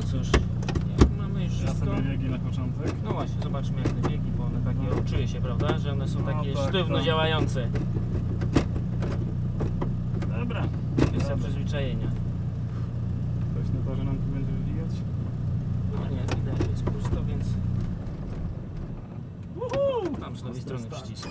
No cóż, jak mamy już Ja wszystko... sobie biegi na początek. No właśnie, zobaczmy jak te biegi, bo one takie, czuje się, prawda, że one są No takie tak, sztywno tak. działające. Dobra. Kwestia Dobra. przyzwyczajenia. Coś na to, że nam tu będzie wywijać. No nie, widać, że jest pusto, więc Uhu! tam z lewej strony przycisk.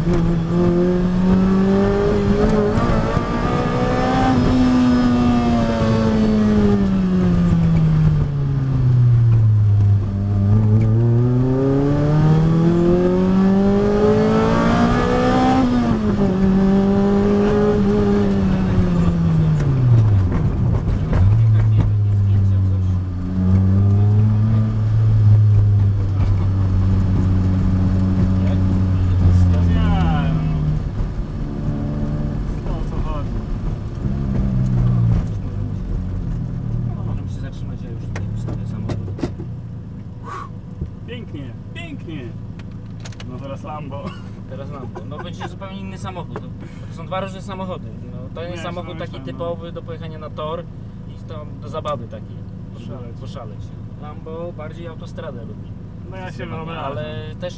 Mm-hmm. Pięknie, pięknie. No teraz Lambo. Teraz Lambo. No będzie zupełnie inny samochód. To są dwa różne samochody. No, to jest Nie, samochód no, taki myślę, no. typowy do pojechania na tor i tam do zabawy takiej. Poszaleć. Poszaleć. Lambo bardziej autostradę lubi. No ja się wyobrażam. Ale też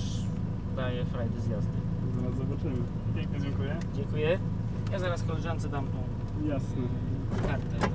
daje frajdy z jazdy. Zaraz zobaczymy. Pięknie, dziękuję. Dziękuję. Ja zaraz koleżance dam tą Jasne. kartę.